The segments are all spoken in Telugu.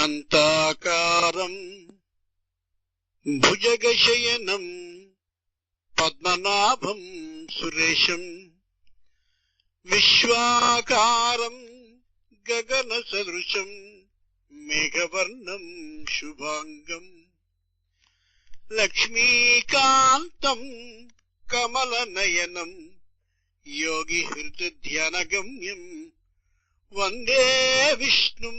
అంతాకారం భుజగశయనం పద్మనాభం సురేశం విశ్వాకారం గగన సదృశం మేఘవర్ణం శుభాంగం లక్ష్మీకాంతం కమలనయనం యోగి హృదయధ్యానగమ్యం వందే విష్ణుం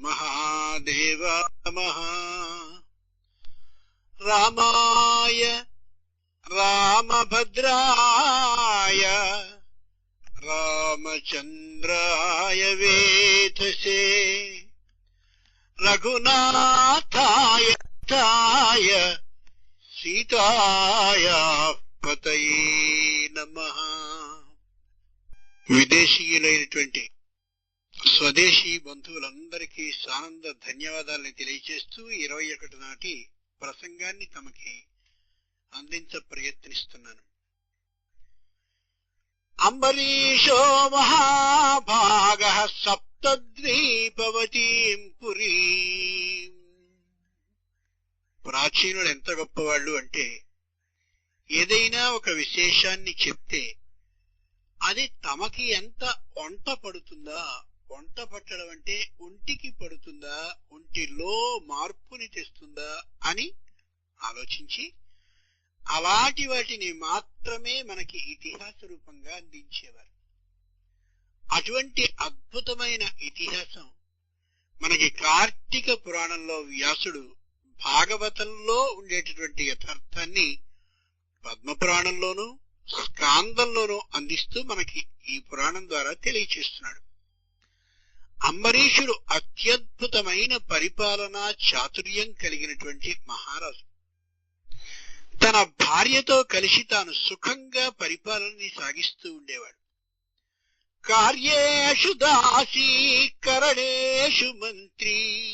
महादेव नमः रामाय रामभद्राय रामचन्द्राय वेधसे रघुनाथाय ताय సీతాయా పతయే నమ. విదేశీయులైనటువంటి స్వదేశీ బంధువులందరికీ సానంద ధన్యవాదాలని తెలియజేస్తూ ఇరవై ఒకటి నాటి ప్రసంగాన్ని తమకి అందించ ప్రయత్నిస్తున్నాను. అంబరీషో మహాభాగ సప్తద్వీపవతీం పురీ. ప్రాచీనులు ఎంత గొప్పవాళ్ళు అంటే ఏదైనా ఒక విశేషాన్ని చెప్తే అది తమకి ఎంత వంట పడుతుందా? వంట పట్టడం అంటే ఒంటికి పడుతుందా ఒంటిలో మార్పుని తెస్తుందా అని ఆలోచించి అలాంటి వాటిని మాత్రమే మనకి ఇతిహాస రూపంగా అందించేవారు. అటువంటి అద్భుతమైన ఇతిహాసం మనకి కార్తీక పురాణంలో వ్యాసుడు భాగవతంలో ఉండేటటువంటి యథార్థాన్ని పద్మపురాణంలోనూ స్కాందంలోనూ అందిస్తూ మనకి ఈ పురాణం ద్వారా తెలియచేస్తున్నాడు. అంబరీషుడు అత్యద్భుతమైన పరిపాలనా చాతుర్యం కలిగినటువంటి మహారాజు. తన భార్యతో కలిసి తాను సుఖంగా పరిపాలనని సాగిస్తూ ఉండేవాడు. కార్యేషు దాసీకరణేషు మంత్రి.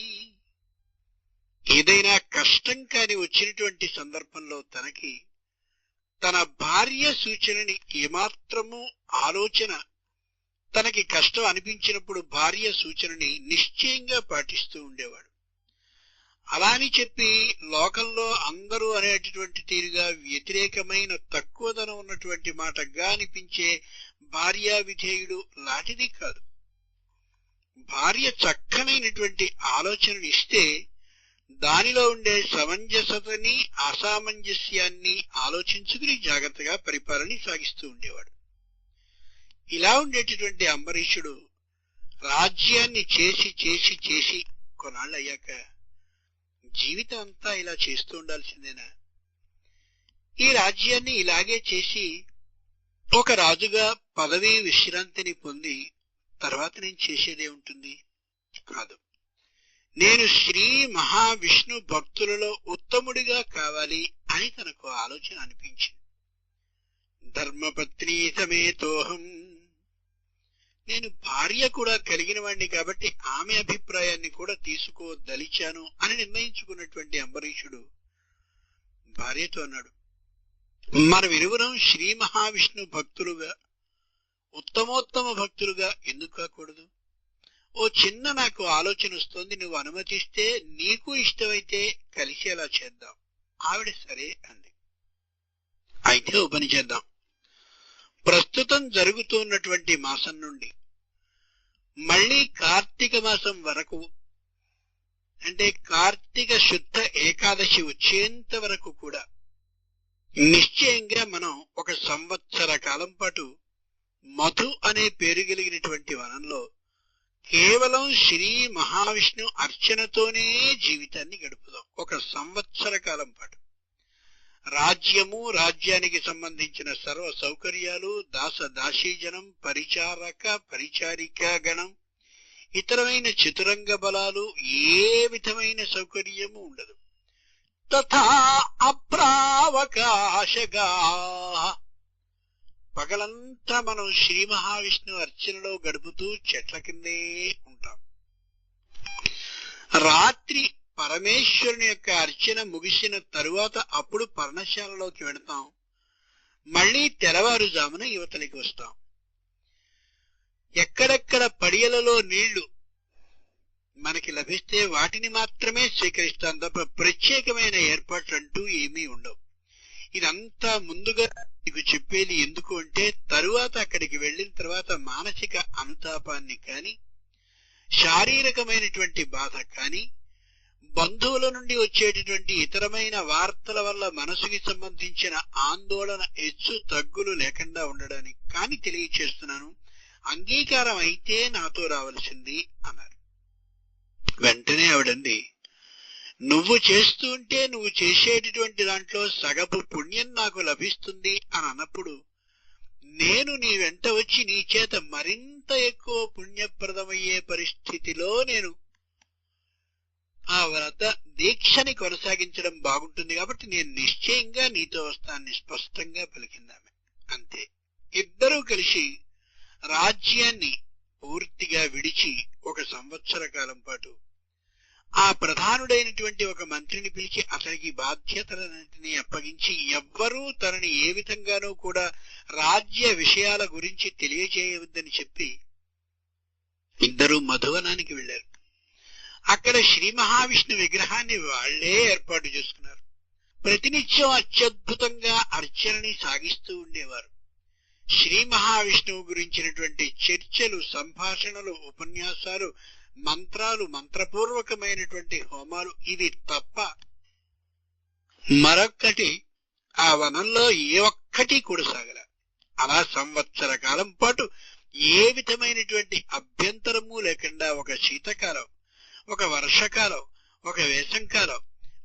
ఏదైనా కష్టం కాని వచ్చినటువంటి సందర్భంలో తనకి తన భార్య సూచనని ఏమాత్రము ఆలోచన తనకి కష్టం అనిపించినప్పుడు భార్య సూచనని నిశ్చయంగా పాటిస్తూ ఉండేవాడు. అలా అని చెప్పి లోకంలో అందరూ అనేటటువంటి తీరుగా వ్యతిరేకమైన తక్కువదనం ఉన్నటువంటి మాటగా అనిపించే భార్యా విధేయుడు లాంటిది కాదు. భార్య చక్కనైనటువంటి ఆలోచనను ఇస్తే దానిలో ఉండే సమంజసతని అసామంజస్యాన్ని ఆలోచించుకుని జాగ్రత్తగా పరిపాలన సాగిస్తూ ఉండేవాడు. ఇలా ఉండేటటువంటి అంబరీషుడు రాజ్యాన్ని చేసి చేసి చేసి కొన్నాళ్ళు అయ్యాక జీవితం అంతా ఇలా చేస్తూ ఉండాల్సిందేనా? ఈ రాజ్యాన్ని ఇలాగే చేసి ఒక రాజుగా పదవీ విశ్రాంతిని పొంది తర్వాత నేను చేసేదే ఉంటుంది? కాదు. నేను శ్రీ మహావిష్ణు భక్తులలో ఉత్తముడిగా కావాలి అని తనకు ఆలోచన అనిపించింది. ధర్మపత్ని సమేతోహం నేను భార్య కూడా కలిగిన వాడిని కాబట్టి ఆమె అభిప్రాయాన్ని కూడా తీసుకోదలిచాను అని నిర్ణయించుకున్నటువంటి అంబరీషుడు భార్యతో అన్నాడు. మన విరువురం శ్రీ మహావిష్ణు భక్తులుగా ఉత్తమోత్తమ భక్తులుగా ఎందుకు కాకూడదు? ఓ చిన్న నాకు ఆలోచన వస్తోంది నువ్వు అనుమతిస్తే నీకు ఇష్టమైతే కలిసేలా చేద్దాం. ఆవిడ సరే అంది. అయితే ఓ పని చేద్దాం. ప్రస్తుతం జరుగుతున్నటువంటి మాసం నుండి మళ్ళీ కార్తీక మాసం వరకు అంటే కార్తీక శుద్ధ ఏకాదశి వచ్చేంత వరకు కూడా నిశ్చయంగా మనం ఒక సంవత్సర కాలం పాటు మధు అనే పేరు కలిగినటువంటి వనంలో కేవలం శ్రీ మహావిష్ణు అర్చనతోనే జీవితాన్ని గడుపుదాం. ఒక సంవత్సర కాలం పాటు. రాజ్యము రాజ్యానికి సంబంధించిన సర్వ సౌకర్యాలు దాస దాసీజనం పరిచారక పరిచారిక గణం ఇతరమైన చతురంగ బలాలు ఏ విధమైన సౌకర్యము ఉండదు. తథా అప్రావకాశగా. పగలంతా మనం శ్రీ మహావిష్ణు అర్చనలో గడుపుతూ చెట్ల కిందే ఉంటాం. రాత్రి పరమేశ్వరుని యొక్క అర్చన ముగిసిన తరువాత అప్పుడు పర్ణశాలలోకి వెడతాం మళ్ళీ తెరవారుజామున యువతలకి వస్తాం. ఎక్కడెక్కడ పడియలలో నీళ్ళు మనకి లభిస్తే వాటిని మాత్రమే స్వీకరిస్తాం తప్ప ప్రత్యేకమైన ఏర్పాట్లు అంటూ ఏమీ ఉండవు. ఇదంతా ముందుగా నీకు చెప్పేది ఎందుకు అంటే తరువాత అక్కడికి వెళ్ళిన తర్వాత మానసిక అనుతాపాన్ని కాని శారీరకమైనటువంటి బాధ కాని బంధువుల నుండి వచ్చేటటువంటి ఇతరమైన వార్తల వల్ల మనసుకి సంబంధించిన ఆందోళన హెచ్చు తగ్గులు లేకుండా ఉండడానికి కానీ తెలియచేస్తున్నాను. అంగీకారం అయితే నాతో రావలసింది అన్నారు. వెంటనే ఆవిడంది నువ్వు చేస్తూ ఉంటే నువ్వు చేసేటటువంటి దాంట్లో సగపు పుణ్యం నాకు లభిస్తుంది అని అన్నప్పుడు నేను నీ వెంట వచ్చి నీ చేత మరింత ఎక్కువ పుణ్యప్రదమయ్యే పరిస్థితిలో నేను ఆ వ్రత దీక్షని కొనసాగించడం బాగుంటుంది కాబట్టి నేను నిశ్చయంగా నీతో వస్తానని స్పష్టంగా పలికిందామె. అంతే. ఇద్దరూ కలిసి రాజ్యాన్ని పూర్తిగా విడిచి ఒక సంవత్సర కాలం పాటు ఆ ప్రధానుడైనటువంటి ఒక మంత్రిని పిలిచి అతనికి బాధ్యతలన్నింటినీ అప్పగించి ఎవ్వరూ తనని ఏ విధంగానూ కూడా రాజ్య విషయాల గురించి తెలియజేయవద్దని చెప్పి ఇద్దరూ మధువనానికి వెళ్ళారు అక్కడ శ్రీ మహావిష్ణు విగ్రహాన్ని వాళ్ళే ఏర్పాటు చేసుకున్నారు. ప్రతినిత్యం అత్యద్భుతంగా అర్చనని సాగిస్తూ ఉండేవారు. శ్రీ మహావిష్ణువు గురించినటువంటి చర్చలు సంభాషణలు ఉపన్యాసాలు మంత్రాలు మంత్రపూర్వకమైనటువంటి హోమాలు ఇది తప్ప మరొక్కటి ఆ వనంలో ఏ ఒక్కటి కూడా అలా సంవత్సర కాలం పాటు ఏ విధమైనటువంటి అభ్యంతరము లేకుండా ఒక శీతకాలం ఒక వర్షకాలం ఒక వేసంకాలం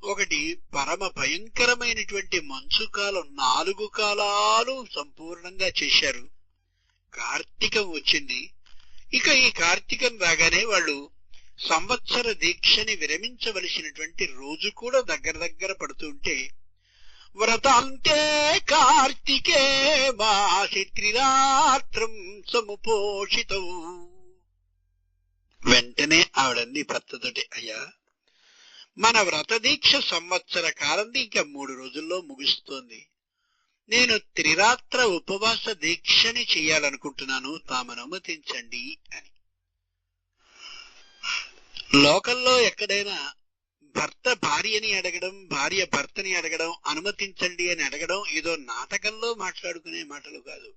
ఒకటి పరమ భయంకరమైనటువంటి మంచు కాలం నాలుగు కాలాలు సంపూర్ణంగా చేశారు. కార్తీకం వచ్చింది. ఇక ఈ కార్తీకం రాగానే వాళ్ళు సంవత్సర దీక్షని విరమించవలసినటువంటి రోజు కూడా దగ్గర దగ్గర పడుతుంటే వ్రతాంతే కార్తికే మాసి త్రిరాత్రం సముపోషితం. వెంటనే ఆవిడంది భర్తతోటి అయ్యా మన వ్రత దీక్ష సంవత్సర కాలంది ఇంకా మూడు రోజుల్లో ముగుస్తోంది. నేను త్రిరాత్ర ఉపవాస దీక్షని చేయాలనుకుంటున్నాను తామనుమతించండి అనుమతించండి అని. లోకల్లో ఎక్కడైనా భర్త భార్యని అడగడం భార్య భర్తని అడగడం అనుమతించండి అని అడగడం ఏదో నాటకంలో మాట్లాడుకునే మాటలు కాదు.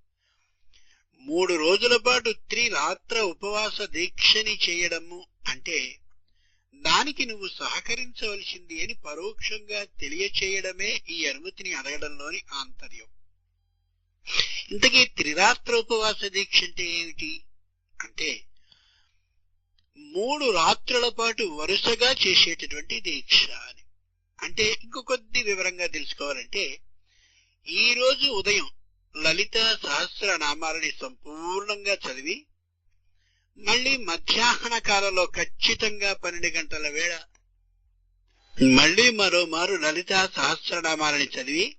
మూడు రోజుల పాటు త్రిరాత్ర ఉపవాస దీక్షని చేయడము అంటే దానికి నువ్వు సహకరించవలసింది అని పరోక్షంగా తెలియచేయడమే ఈ అనుమతిని అడగడంలోని ఆంతర్యం. ఇంతకీ త్రిరాత్ర ఉపవాస దీక్ష అంటే ఏమిటి? అంటే మూడు రాత్రుల పాటు వరుసగా చేసేటటువంటి దీక్ష అని. అంటే ఇంకొద్ది వివరంగా తెలుసుకోవాలంటే ఈ రోజు ఉదయం లలిత సహస్ర నామాలని సంపూర్ణంగా చదివి మళ్ళీ మధ్యాహ్న కాలంలో ఖచ్చితంగా పన్నెండు గంటల వేళ మళ్ళీ మరోమారు లలిత సహస్రనామాలని చదివి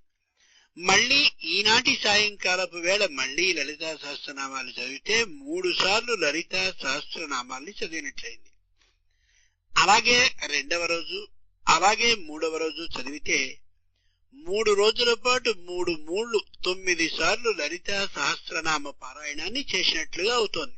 మళ్ళీ ఈనాటి సాయంకాలపు వేళ మళ్ళీ లలిత సహస్రనామాలు చదివితే మూడు సార్లు లలిత సహస్రనామాల్ని చదివినట్లయింది. అలాగే రెండవ రోజు అలాగే మూడవ రోజు చదివితే మూడు రోజుల పాటు మూడు మూళ్ళు తొమ్మిది సార్లు లలిత సహస్రనామ పారాయణాన్ని చేసినట్లుగా అవుతోంది.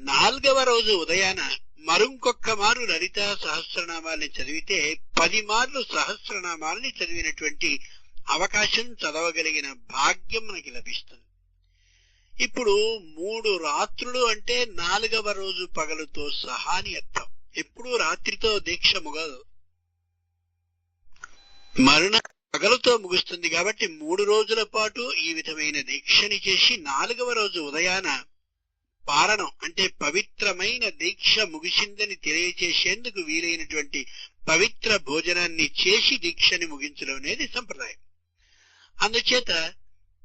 నాలుగవ రోజు ఉదయాన మరొంకొక్క మారు లలిత సహస్రనామాల్ని చదివితే పది మార్లు సహస్రనామాల్ని చదివినటువంటి అవకాశం చదవగలిగిన భాగ్యం మనకి లభిస్తుంది. ఇప్పుడు మూడు రాత్రులు అంటే నాలుగవ రోజు పగలుతో సహా అని అర్థం. ఎప్పుడు రాత్రితో దీక్ష ముగదు. మరణ పగలుతో ముగుస్తుంది కాబట్టి మూడు రోజుల పాటు ఈ విధమైన దీక్షని చేసి నాలుగవ రోజు ఉదయాన పారణం అంటే పవిత్రమైన దీక్ష ముగిసిందని తెలియచేసేందుకు వీలైనటువంటి పవిత్ర భోజనాన్ని చేసి దీక్షని ముగించడం అనేది సంప్రదాయం. అందుచేత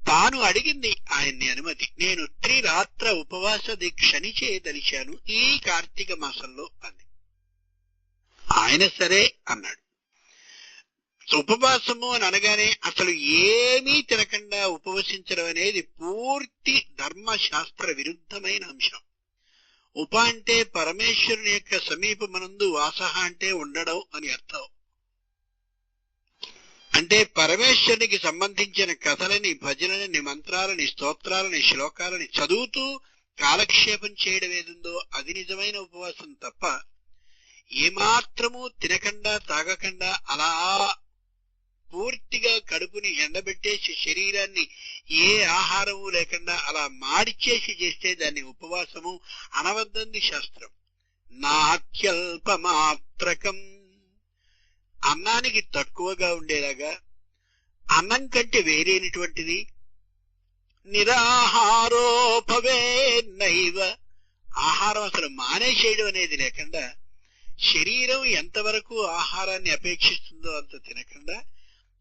తాను అడిగింది ఆయన్ని అనుమతి. నేను త్రిరాత్ర ఉపవాస దీక్షని చేయదలిచాను ఈ కార్తీక మాసంలో అంది. ఆయన సరే అన్నాడు. ఉపవాసము అని అనగానే అసలు ఏమీ తినకుండా ఉపవసించడం అనేది పూర్తి ధర్మశాస్త్ర విరుద్ధమైన అంశం. ఉప అంటే పరమేశ్వరుని యొక్క సమీపమనందు వాసహ అంటే ఉండడం అని అర్థం. అంటే పరమేశ్వరునికి సంబంధించిన కథలని భజనలని మంత్రాలని స్తోత్రాలని శ్లోకాలని చదువుతూ కాలక్షేపం చేయడం ఏదుందో అది నిజమైన ఉపవాసం తప్ప ఏమాత్రము తినకుండా తాగకుండా అలా పూర్తిగా కడుపుని ఎండబెట్టేసి శరీరాన్ని ఏ ఆహారము లేకుండా అలా మాడిచేసి చేస్తే దాన్ని ఉపవాసము అనవద్దంది శాస్త్రం. నాత్యల్పమాత్రకం అన్నానికి తక్కువగా ఉండేలాగా అన్నం కంటే వేరేనటువంటిది. నిరాహారోపవే నైవ. ఆహారం అసలు మానేసేయడం అనేది లేకుండా శరీరం ఎంతవరకు ఆహారాన్ని అపేక్షిస్తుందో అంత తినకుండా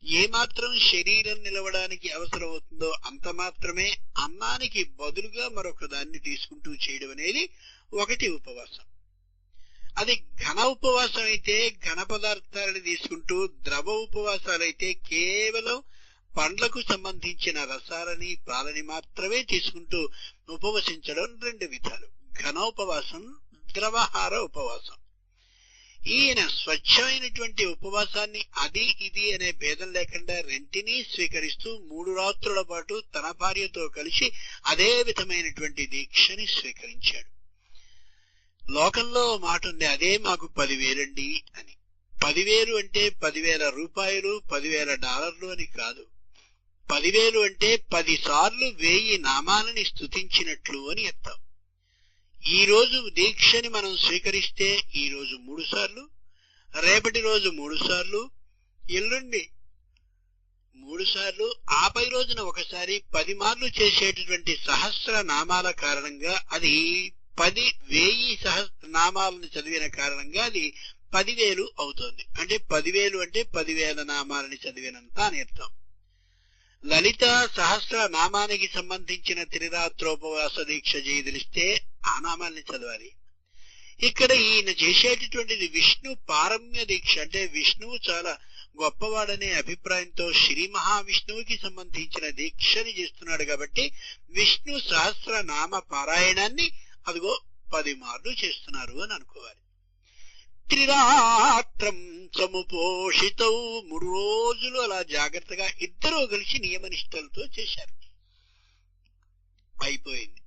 ఏమాత్రం శరీరం నిలవడానికి అవసరం అవుతుందో అంత మాత్రమే అన్నానికి బదులుగా మరొక దాన్ని తీసుకుంటూ చేయడం అనేది ఒకటి ఉపవాసం. అది ఘన ఉపవాసం అయితే ఘన పదార్థాలను తీసుకుంటూ ద్రవ ఉపవాసాలైతే కేవలం పండ్లకు సంబంధించిన రసాలని పాలని మాత్రమే తీసుకుంటూ ఉపవసించడం రెండు విధాలు. ఘనోపవాసం ద్రవహార ఉపవాసం. ఈయన స్వచ్ఛమైనటువంటి ఉపవాసాన్ని అది ఇది అనే భేదం లేకుండా రెంటినీ స్వీకరిస్తూ మూడు రాత్రుల పాటు తన భార్యతో కలిసి అదే విధమైనటువంటి దీక్షని స్వీకరించాడు. లోకంలో మాట ఉంది అదే మాకు పదివేలండి అని. పదివేలు అంటే పదివేల రూపాయలు పదివేల డాలర్లు అని కాదు. పదివేలు అంటే పది సార్లు వేయి నామాలని స్తుతించినట్లు అని అర్థం. ఈ రోజు దీక్షని మనం స్వీకరిస్తే ఈ రోజు మూడు సార్లు రేపటి రోజు మూడు సార్లు ఎల్లుండి మూడు సార్లు ఆపై రోజున ఒకసారి పది మార్లు చేసేటటువంటి సహస్ర నామాల కారణంగా అది పది వేయి సహస్ర నామాలను చదివిన కారణంగా అది పదివేలు అవుతుంది. అంటే పదివేలు అంటే పదివేల నామాలని చదివినంత అని అర్థం. లలిత సహస్ర నామానికి సంబంధించిన త్రిరాత్రోపవాస దీక్ష చేయదలిస్తే ఆ నామాల్ని చదవాలి. ఇక్కడ ఈయన చేసేటటువంటిది విష్ణు పారమ్య దీక్ష. అంటే విష్ణువు చాలా గొప్పవాడనే అభిప్రాయంతో శ్రీ మహావిష్ణువుకి సంబంధించిన దీక్షని చేస్తున్నాడు కాబట్టి విష్ణు సహస్ర నామ పారాయణాన్ని అదిగో పది మార్లు చేస్తున్నారు అని అనుకోవాలి. త్రిరాత్రం సముపోషితౌ మూడు రోజులు అలా జాగ్రత్తగా ఇద్దరూ కలిసి నియమనిష్టలతో చేశారు. అయిపోయింది.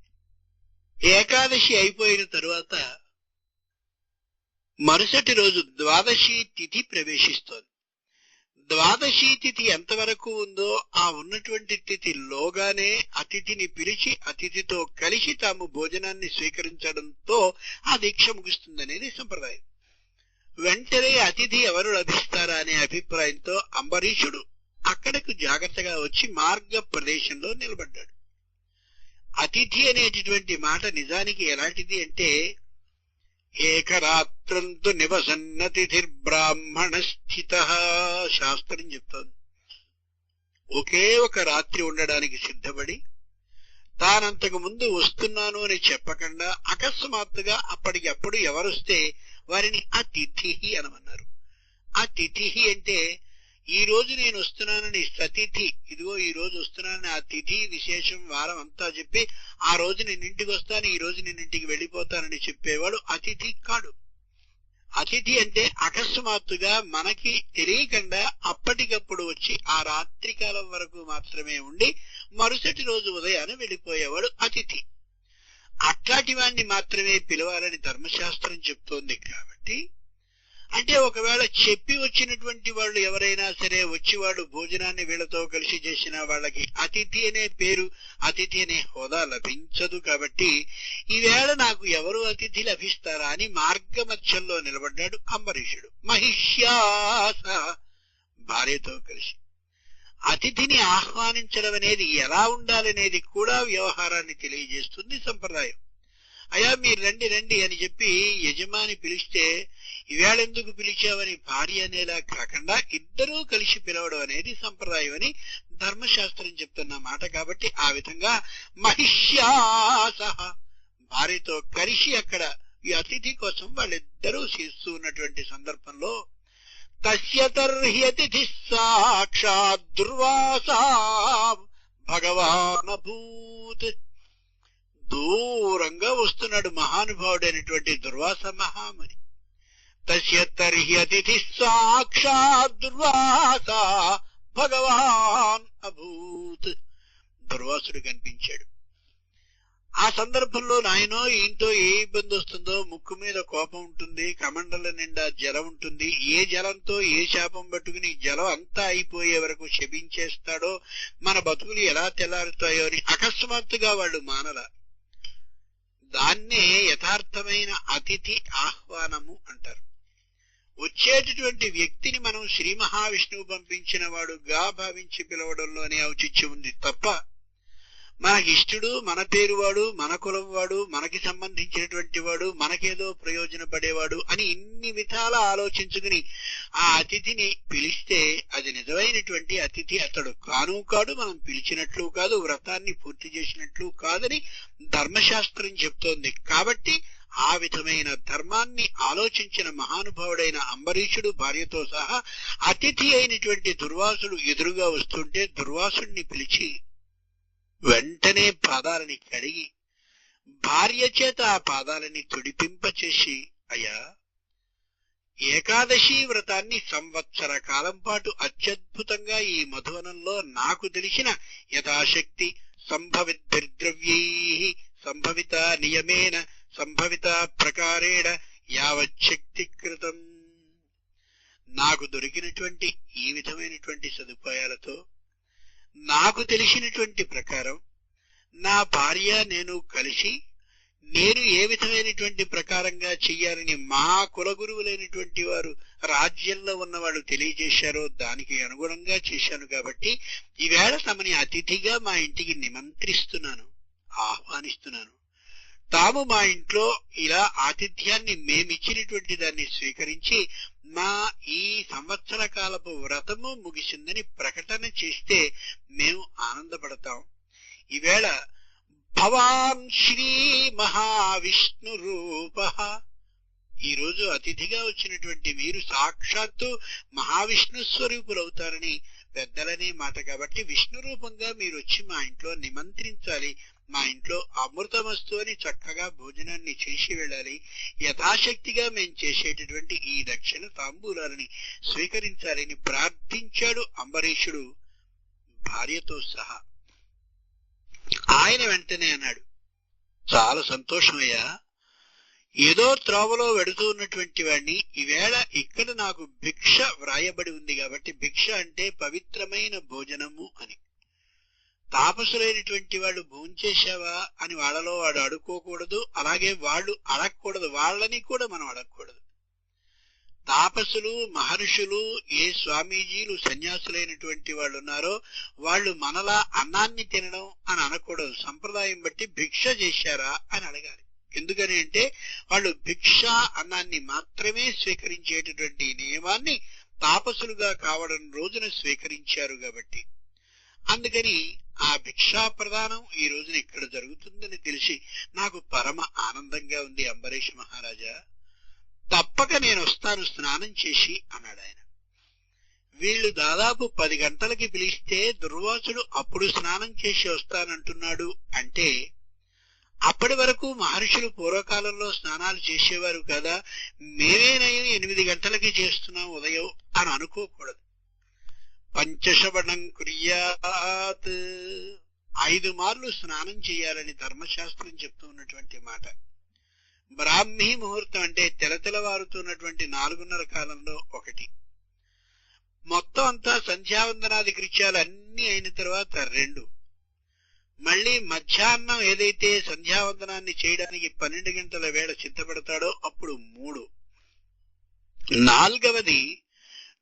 ఏకాదశి అయిపోయిన తరువాత మరుసటి రోజు ద్వాదశి తిథి ప్రవేశిస్తోంది. ద్వాదశి తిథి ఎంతవరకు ఉందో ఆ ఉన్నటువంటి తిథిలోగానే అతిథిని పిలిచి అతిథితో కలిసి తాము భోజనాన్ని స్వీకరించడంతో ఆ దీక్ష ముగుస్తుందనేది సంప్రదాయం. వెంటనే అతిథి ఎవరు లభిస్తారా అనే అభిప్రాయంతో అంబరీషుడు అక్కడకు జాగ్రత్తగా వచ్చి మార్గ ప్రదేశంలో నిలబడ్డాడు. అతిథి అనేటటువంటి మాట నిజానికి ఎలాంటిది అంటే ఏకరాత్రంతు నివసన్నతిథిర్బ్రాహ్మణ స్థిత శాస్త్రం చెప్తోంది. ఒకే ఒక రాత్రి ఉండడానికి సిద్ధపడి తానంతకు ముందు వస్తున్నాను అని చెప్పకుండా అకస్మాత్తుగా అప్పటికప్పుడు ఎవరొస్తే వారిని అతిథి అనమన్నారు. అతిథి అంటే ఈ రోజు నేను వస్తున్నానని సతిథి ఇదిగో ఈ రోజు వస్తున్నానని ఆ తిథి విశేషం వారం అంతా చెప్పి ఆ రోజు నేను ఇంటికి వస్తాను ఈ రోజు నేను ఇంటికి వెళ్ళిపోతానని చెప్పేవాడు అతిథి కాడు. అతిథి అంటే అకస్మాత్తుగా మనకి తెలియకుండా అప్పటికప్పుడు వచ్చి ఆ రాత్రి కాలం వరకు మాత్రమే ఉండి మరుసటి రోజు ఉదయాన్నే వెళ్ళిపోయేవాడు అతిథి. అట్లాంటి వాడిని మాత్రమే పిలవాలని ధర్మశాస్త్రం చెప్తోంది కాబట్టి అంటే ఒకవేళ చెప్పి వచ్చినటువంటి వాళ్ళు ఎవరైనా సరే వచ్చి వాళ్ళు భోజనాన్ని వీళ్ళతో కలిసి చేసిన వాళ్ళకి అతిథి అనే పేరు అతిథి అనే హోదా లభించదు కాబట్టి ఈవేళ నాకు ఎవరు అతిథి లభిస్తారా అని మార్గమధ్యంలో నిలబడ్డాడు అంబరీషుడు. మహిష్యాస భార్యతో కలిసి. అతిథిని ఆహ్వానించడం అనేది ఎలా ఉండాలనేది కూడా వ్యవహారాన్ని తెలియజేస్తుంది సంప్రదాయం. అయ్యా మీరు రండి రండి అని చెప్పి యజమాని పిలిస్తే ఈవేళ ఎందుకు పిలిచావని భార్య అనేలా కాకుండా ఇద్దరూ కలిసి పిలవడం అనేది సంప్రదాయం అని ధర్మశాస్త్రం చెప్తున్న మాట కాబట్టి ఆ విధంగా మహిష్యాస భార్యతో కలిసి అక్కడ ఈ అతిథి కోసం వాళ్ళిద్దరూ చేస్తూ ఉన్నటువంటి సందర్భంలో తస్య తర్హి అతిథి సాక్షాత్ దుర్వాసా భగవానభూత్. దూరంగా వస్తున్నాడు మహానుభావుడైనటువంటి దుర్వాస మహామని. తస్య తర్హి అతిథి సాక్షాత్ దుర్వాస భగవాన్ అభూత్. దుర్వాసుడు కనిపించాడు. ఆ సందర్భంలో నాయనో ఈయనతో ఏ ఇబ్బంది వస్తుందో ముక్కు మీద కోపం ఉంటుంది కమండల నిండా జలం ఉంటుంది. ఏ జలంతో ఏ శాపం పట్టుకుని జలం అంతా అయిపోయే వరకు శపించేస్తాడో మన బతుకులు ఎలా తెల్లారుతాయో అని అకస్మాత్తుగా వాళ్ళు మానల. దాన్నే యథార్థమైన అతిథి ఆహ్వానము అంటారు. వచ్చేటటువంటి వ్యక్తిని మనం శ్రీ మహావిష్ణువు పంపించిన వాడుగా భావించి పిలవడంలోనే ఔచిత్యం ఉంది తప్ప మనకి ఇష్టడు మన పేరు వాడు మన కులం వాడు మనకి సంబంధించినటువంటి వాడు మనకేదో ప్రయోజనపడేవాడు అని ఇన్ని విధాల ఆలోచించుకుని ఆ అతిథిని పిలిస్తే అది నిజమైనటువంటి అతిథి అతడు. కాను కాడు మనం పిలిచినట్లు కాదు వ్రతాన్ని పూర్తి చేసినట్లు కాదని ధర్మశాస్త్రం చెప్తోంది. కాబట్టి ఆ విధమైన ధర్మాన్ని ఆలోచించిన మహానుభావుడైన అంబరీషుడు భార్యతో సహా అతిథి అయినటువంటి దుర్వాసుడు ఎదురుగా వస్తుంటే దుర్వాసుడిని పిలిచి వెంటనే పాదాలని కడిగి భార్య చేత ఆ పాదాలని తుడిపింపచేసి అయ్యా ఏకాదశి వ్రతాన్ని సంవత్సర కాలం పాటు అత్యద్భుతంగా ఈ మధువనంలో నాకు తెలిసిన యథాశక్తి సంభవిద్రవ్యై సంభవిత నియమేన సంభవిత ప్రకారేణ యావచ్చక్తి కృతం నాకు దొరికినటువంటి ఈ విధమైనటువంటి సదుపాయాలతో నాకు తెలిసినటువంటి ప్రకారం నా భార్య నేను కలిసి నేను ఏ విధమైనటువంటి ప్రకారంగా చెయ్యాలని మా కులగురువులైనటువంటి వారు రాజ్యంలో ఉన్నవాళ్ళు తెలియజేశారో దానికి అనుగుణంగా చేశాను కాబట్టి ఈవేళ తమని అతిథిగా మా ఇంటికి నిమంత్రిస్తున్నాను ఆహ్వానిస్తున్నాను. తాము మా ఇంట్లో ఇలా ఆతిథ్యాన్ని మేమిచ్చినటువంటి దాన్ని స్వీకరించి మా ఈ సంవత్సర కాలపు వ్రతము ముగిసిందని ప్రకటన చేస్తే మేము ఆనందపడతాం. ఈవేళ భవాన్ శ్రీ మహావిష్ణు రూప. ఈరోజు అతిథిగా వచ్చినటువంటి మీరు సాక్షాత్తు మహావిష్ణు స్వరూపులవుతారని పెద్దలనే మాట కాబట్టి విష్ణు రూపంగా మీరు వచ్చి మా ఇంట్లో నిమంత్రించాలి. మా ఇంట్లో అమృతమస్తు అని చక్కగా భోజనాన్ని చేసి వెళ్ళాలి. యథాశక్తిగా మేము చేసేటటువంటి ఈ దక్షిణ తాంబూలాలని స్వీకరించాలని ప్రార్థించాడు అంబరీషుడు భార్యతో సహా. ఆయన వెంటనే అన్నాడు చాలా సంతోషమయ్యా. ఏదో త్రోవలో వెడుతూ ఉన్నటువంటి వాడిని ఈవేళ ఇక్కడ నాకు భిక్ష వ్రాయబడి ఉంది కాబట్టి భిక్ష అంటే పవిత్రమైన భోజనము అని. తాపసులైనటువంటి వాళ్ళు భోంచేశావా అని వాళ్ళలో వాడు అడుక్కోకూడదు అలాగే వాళ్ళు అడగకూడదు వాళ్ళని కూడా మనం అడగకూడదు తాపసులు మహర్షులు ఏ స్వామీజీలు సన్యాసులైనటువంటి వాళ్ళు ఉన్నారో వాళ్ళు మనలా అన్నాన్ని తినడం అని అనకూడదు. సంప్రదాయం బట్టి భిక్ష చేశారా అని అడగాలి. ఎందుకని అంటే వాళ్ళు భిక్ష అన్నాన్ని మాత్రమే స్వీకరించేటటువంటి నియమాన్ని తాపసులుగా కావడం రోజున స్వీకరించారు కాబట్టి. అందుకని ఆ భిక్షా ప్రదానం ఈ రోజున ఇక్కడ జరుగుతుందని తెలిసి నాకు పరమ ఆనందంగా ఉంది అంబరీష్ మహారాజా. తప్పక నేను వస్తాను స్నానం చేసి అన్నాడు ఆయన. వీళ్ళు దాదాపు పది గంటలకి పిలిస్తే దుర్వాసుడు అప్పుడు స్నానం చేసి వస్తానంటున్నాడు అంటే అప్పటి వరకు మహర్షులు పూర్వకాలంలో స్నానాలు చేసేవారు కదా మేమేనయం ఎనిమిది గంటలకి చేస్తున్నాం ఉదయం అని అనుకోకూడదు. పంచశవణం కుర్యాత్. ఐదు మార్లు స్నానం చేయాలని ధర్మశాస్త్రం చెప్తూ ఉన్నటువంటి మాట. బ్రాహ్మీ ముహూర్తం అంటే తెలతెలవారుతున్నటువంటి నాలుగున్నర కాలంలో ఒకటి. మొత్తం అంతా సంధ్యావందనాది కృత్యాలు అన్ని అయిన తర్వాత రెండు. మళ్ళీ మధ్యాహ్నం ఏదైతే సంధ్యావందనాన్ని చేయడానికి పన్నెండు గంటల వేళ సిద్ధపడతాడో అప్పుడు మూడు. నాలుగవది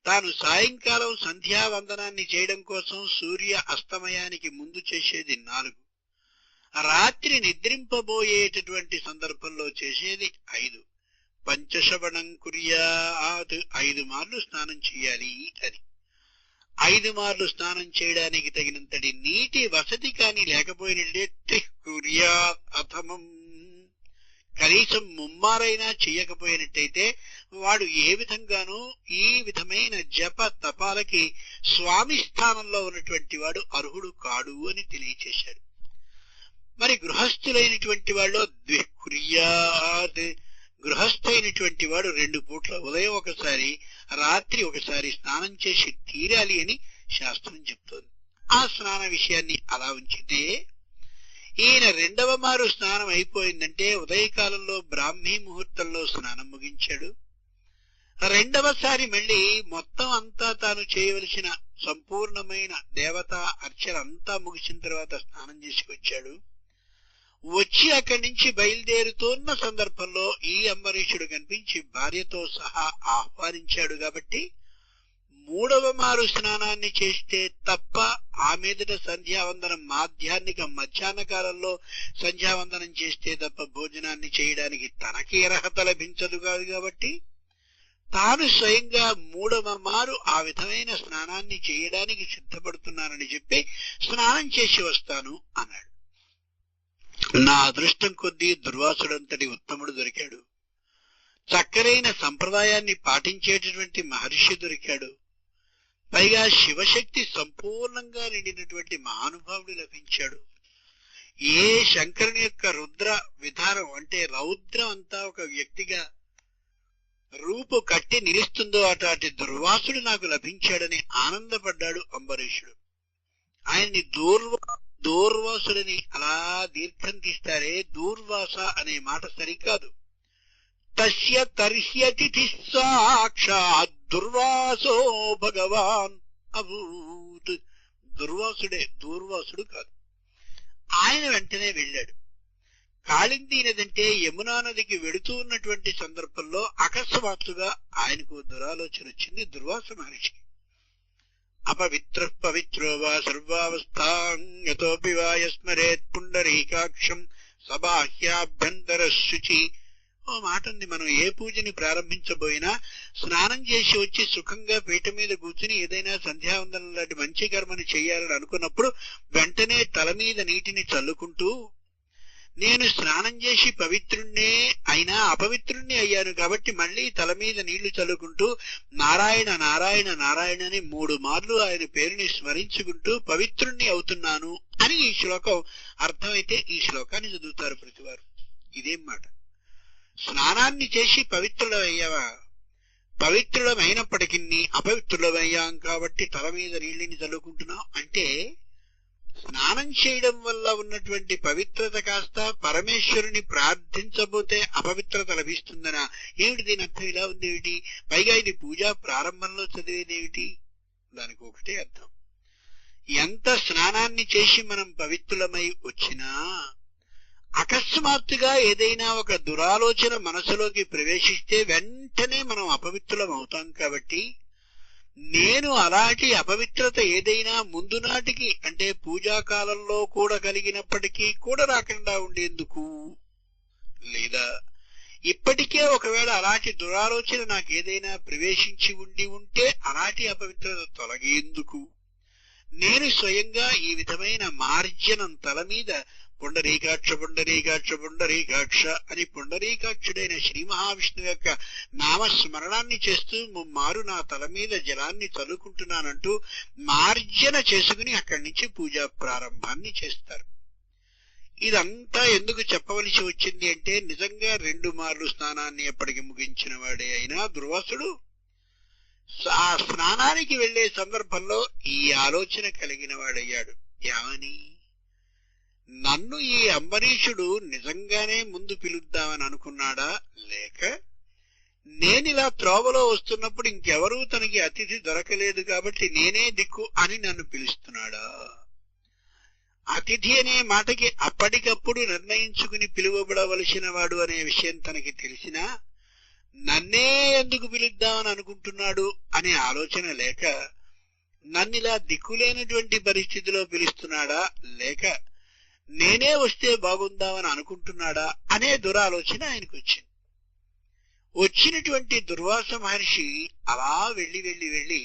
తాను సాయంకాలం సంధ్యావందనాన్ని చేయడం కోసం సూర్య అస్తమయానికి ముందు చేసేది నాలుగు. రాత్రి నిద్రింపబోయేటటువంటి సందర్భంలో చేసేది ఐదు. పంచశవణం కుర్యాత్ ఐదు మార్లు స్నానం చేయాలి అని. ఐదు మార్లు స్నానం చేయడానికి తగినంతటి నీటి వసతి కానీ లేకపోయినట్టే కుర్యా అథమం కనీసం ముమ్మారైనా చెయ్యకపోయినట్టయితే వాడు ఏ విధంగానూ ఈ విధమైన జప తపాలకి స్వామి స్థానంలో ఉన్నటువంటి వాడు అర్హుడు కాడు అని తెలియచేశాడు. మరి గృహస్థులైనటువంటి వాళ్ళు ద్వికుర్యాత్. గృహస్థైనటువంటి వాడు రెండు పూట్ల ఉదయం ఒకసారి రాత్రి ఒకసారి స్నానం చేసి తీరాలి అని శాస్త్రం చెప్తోంది. ఆ స్నాన విషయాన్ని అలా ఉంచితే ఈయన రెండవ మారు స్నానం అయిపోయిందంటే ఉదయకాలంలో బ్రాహ్మీ ముహూర్తంలో స్నానం ముగించాడు. రెండవసారి మళ్ళీ మొత్తం అంతా తాను చేయవలసిన సంపూర్ణమైన దేవతా అర్చన అంతా ముగిసిన తర్వాత స్నానం చేసుకొచ్చాడు. వచ్చి అక్కడి నుంచి బయలుదేరుతున్న సందర్భంలో ఈ అంబరీషుడు కనిపించి భార్యతో సహా ఆహ్వానించాడు కాబట్టి మూడవ మారు స్నానాన్ని చేస్తే తప్ప ఆ మీదట సంధ్యావందనం మాధ్యాన్నిక మధ్యాహ్న కాలంలో సంధ్యావందనం చేస్తే తప్ప భోజనాన్ని చేయడానికి తనకి అర్హత లభించదు కాదు కాబట్టి తాను స్వయంగా మూడవ మారు ఆ విధమైన స్నానాన్ని చేయడానికి సిద్ధపడుతున్నానని చెప్పి స్నానం చేసి వస్తాను అన్నాడు. నా అదృష్టం కొద్దీ దుర్వాసుడంతటి ఉత్తముడు దొరికాడు. చక్కరైన సంప్రదాయాన్ని పాటించేటటువంటి మహర్షి దొరికాడు. పైగా శివశక్తి సంపూర్ణంగా నిండినటువంటి మహానుభావుడు లభించాడు. ఏ శంకరుని యొక్క రుద్ర విధానం అంటే రౌద్రం అంతా ఒక వ్యక్తిగా రూపు కట్టి నిలుస్తుందో అటాటి దుర్వాసుడు నాకు లభించాడని ఆనందపడ్డాడు అంబరీషుడు. ఆయన్ని దూర్వ దూర్వాసుడని అలా దీర్ఘం తీస్తారే దూర్వాస అనే మాట సరికాదు. తస్య తర్హ్యతిథి సాక్షాత్ దుర్వాసో భగవాన్ అభూత్ దుర్వాసుడే దూర్వాసుడు కాదు। ఆయన వెంటనే వెళ్ళాడు. కాళిందీనదంటే యమునా నదికి వెడుతూ ఉన్నటువంటి సందర్భంలో అకస్మాత్తుగా ఆయనకు దురాలోచన వచ్చింది దుర్వాస మహర్షి. అపవిత్ర పవిత్రో వా సర్వావస్థాంగతోపి వా యస్మరేత్ పుండరీకాక్షం సబాహ్యాభ్యంతర శుచి ఓ మాట ఉంది మనం ఏ పూజని ప్రారంభించబోయినా స్నానం చేసి వచ్చి సుఖంగా పీట మీద కూర్చుని ఏదైనా సంధ్యావందనం లాంటి మంచి కర్మని చేయాలని అనుకున్నప్పుడు వెంటనే తల మీద నీటిని చల్లుకుంటూ నేను స్నానం చేసి పవిత్రుణ్ణే అయినా అపవిత్రుణ్ణి అయ్యాను కాబట్టి మళ్ళీ తల మీద నీళ్ళు చల్లుకుంటూ నారాయణ నారాయణ నారాయణ అని మూడు మార్లు ఆయన పేరుని స్మరించుకుంటూ పవిత్రుణ్ణి అవుతున్నాను అని ఈ శ్లోకం అర్థమైతే ఈ శ్లోకాన్ని చదువుతారు ప్రతివారు. ఇదేం మాట? స్నానాన్ని చేసి పవిత్రులమయ్యావా? పవిత్రులమైనప్పటికీ అపవిత్రులమయ్యాం కాబట్టి తల మీద నీళ్ళని చల్లుకుంటున్నాం అంటే స్నానం చేయడం వల్ల ఉన్నటువంటి పవిత్రత కాస్త పరమేశ్వరుని ప్రార్థించబోతే అపవిత్రత లభిస్తుందనా? ఏమిటి దీని అర్థం? ఇలా ఉంది పైగా ఇది పూజా ప్రారంభంలో చదివేదేమిటి దానికి ఒకటే అర్థం. ఎంత స్నానాన్ని చేసి మనం పవిత్రులమై వచ్చినా అకస్మాత్తుగా ఏదైనా ఒక దురాలోచన మనసులోకి ప్రవేశిస్తే వెంటనే మనం అపవిత్రులం అవుతాం కాబట్టి నేను అలాంటి అపవిత్రత ఏదైనా ముందు నాటికి అంటే పూజాకాలంలో కూడా కలిగినప్పటికీ కూడా రాకుండా ఉండేందుకు? లేదా ఇప్పటికే ఒకవేళ అలాంటి దురాలోచన నాకు ఏదైనా ప్రవేశించి ఉండి ఉంటే అలాంటి అపవిత్రత తొలగేందుకు? నేను స్వయంగా ఈ విధమైన మార్జనం తల మీద పుండరీకాక్ష పుండరీకాక్ష పుండరీకాక్ష అని పుండరీకాక్షుడైన శ్రీ మహావిష్ణువు యొక్క నామస్మరణాన్ని చేస్తూ ముమ్మారు నా తల మీద జలాన్ని చల్లుకుంటున్నానంటూ మార్జన చేసుకుని అక్కడి నుంచి పూజా ప్రారంభాన్ని చేస్తారు. ఇదంతా ఎందుకు చెప్పవలసి వచ్చింది అంటే నిజంగా రెండు మార్లు స్నానాన్ని ఎప్పటికి ముగించిన వాడే అయినా దుర్వాసుడు. ఆ స్నానానికి వెళ్ళే సందర్భంలో ఈ ఆలోచన కలిగిన వాడయ్యాడు. ఏమని నన్ను ఈ అంబరీషుడు నిజంగానే ముందు పిలుద్దామని అనుకున్నాడా? లేక నేనిలా త్రోవలో వస్తున్నప్పుడు ఇంకెవరూ తనకి అతిథి దొరకలేదు కాబట్టి నేనే దిక్కు అని నన్ను పిలుస్తున్నాడా? అతిథి అనే మాటకి అప్పటికప్పుడు నిర్ణయించుకుని పిలువబడవలసిన వాడు అనే విషయం తనకి తెలిసినా నన్నే ఎందుకు పిలుద్దామని అనుకుంటున్నాడు అనే ఆలోచన లేక నన్నిలా దిక్కులేనటువంటి పరిస్థితిలో పిలుస్తున్నాడా? లేక నేనే వస్తే బాగుందామని అనుకుంటున్నాడా అనే దురాలోచన ఆయనకు వచ్చింది వచ్చినటువంటి దుర్వాస మహర్షి అలా వెళ్ళి వెళ్ళి వెళ్ళి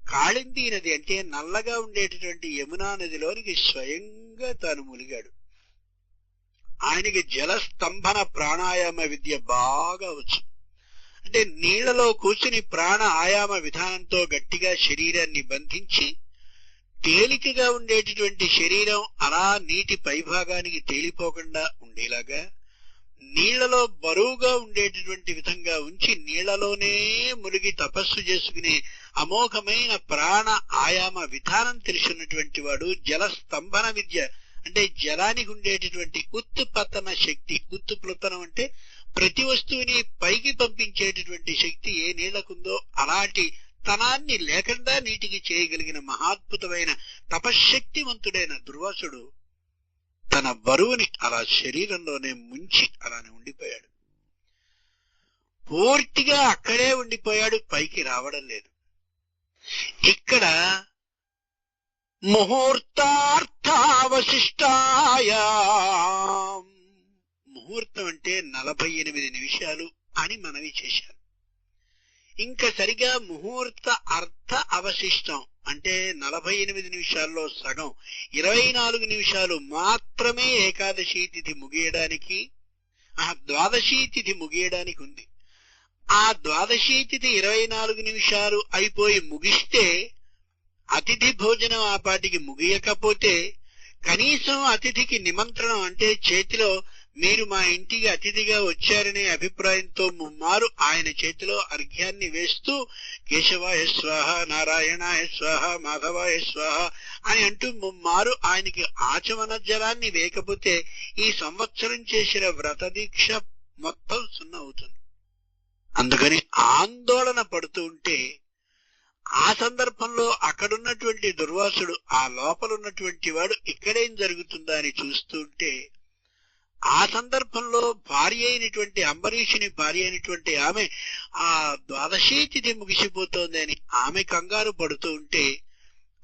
కాళింది నది అంటే నల్లగా ఉండేటటువంటి యమునా నదిలోనికి స్వయంగా తాను ములిగాడు ఆయనకి జలస్తంభన ప్రాణాయామ విద్య బాగా వచ్చు. అంటే నీళ్ళలో కూర్చుని ప్రాణ ఆయామ విధానంతో గట్టిగా శరీరాన్ని బంధించి తేలికగా ఉండేటటువంటి శరీరం అలా నీటి పైభాగానికి తేలిపోకుండా ఉండేలాగా నీళ్ళలో బరువుగా ఉండేటటువంటి విధంగా ఉంచి నీళ్ళలోనే మునిగి తపస్సు చేసుకునే అమోఘమైన ప్రాణ ఆయామ విధానం తెలిసినటువంటి వాడు జల స్తంభన విద్య. అంటే జలానికి ఉండేటటువంటి ఉత్తుపతన శక్తి. ఉత్ప్లుతనం అంటే ప్రతి వస్తువుని పైకి పంపించేటటువంటి శక్తి ఏ నీళ్ళకుందో అలాంటి తనాన్ని లేకుండా నీటికి చేయగలిగిన మహాద్భుతమైన తపశ్శక్తివంతుడైన దుర్వాసుడు తన బరువుని అలా శరీరంలోనే ముంచి అలానే ఉండిపోయాడు. పూర్తిగా అక్కడే ఉండిపోయాడు పైకి రావడం లేదు. ఇక్కడ ముహూర్తార్థావశిష్టాయ. ముహూర్తం అంటే నలభై ఎనిమిది నిమిషాలు అని మనవి చేశారు. ఇంకా సరిగా ముహూర్త అర్థ అవశిష్టం అంటే నలభై ఎనిమిది నిమిషాల్లో సగం ఇరవై నాలుగు నిమిషాలు మాత్రమే ఏకాదశి తిథి ముగియడానికి ఆ ద్వాదశి తిథి ముగియడానికి ఉంది. ఆ ద్వాదశి తిథి ఇరవై నాలుగు నిమిషాలు అయిపోయి ముగిస్తే అతిథి భోజనం ఆ పాటికి ముగియకపోతే కనీసం అతిథికి నిమంత్రణం అంటే చేతిలో మీరు మా ఇంటికి అతిథిగా వచ్చారనే అభిప్రాయంతో ముమ్మారు ఆయన చేతిలో అర్ఘ్యాన్ని వేస్తూ కేశవాయ స్వాహ నారాయణాయ స్వాహ మాధవాయ స్వాహ అని అంటూ ముమ్మారు ఆయనకి ఆచమన జలాన్ని వేయకపోతే ఈ సంవత్సరం చేసిన వ్రత దీక్ష మొత్తం సున్నా అవుతుంది అందుకని ఆందోళన పడుతూ ఉంటే ఆ సందర్భంలో అక్కడున్నటువంటి దుర్వాసుడు ఆ లోపలున్నటువంటి వాడు ఇక్కడేం జరుగుతుందా అని చూస్తూ ఉంటే ఆ సందర్భంలో భార్య అయినటువంటి అంబరీషుని భార్య అయినటువంటి ఆమె ఆ ద్వాదశీ తిథి ముగిసిపోతోంది అని ఆమె కంగారు పడుతూ ఉంటే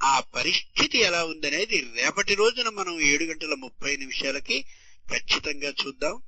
ఆ పరిస్థితి ఎలా ఉందనేది రేపటి రోజున మనం ఏడు గంటల ముప్పై నిమిషాలకి ఖచ్చితంగా చూద్దాం.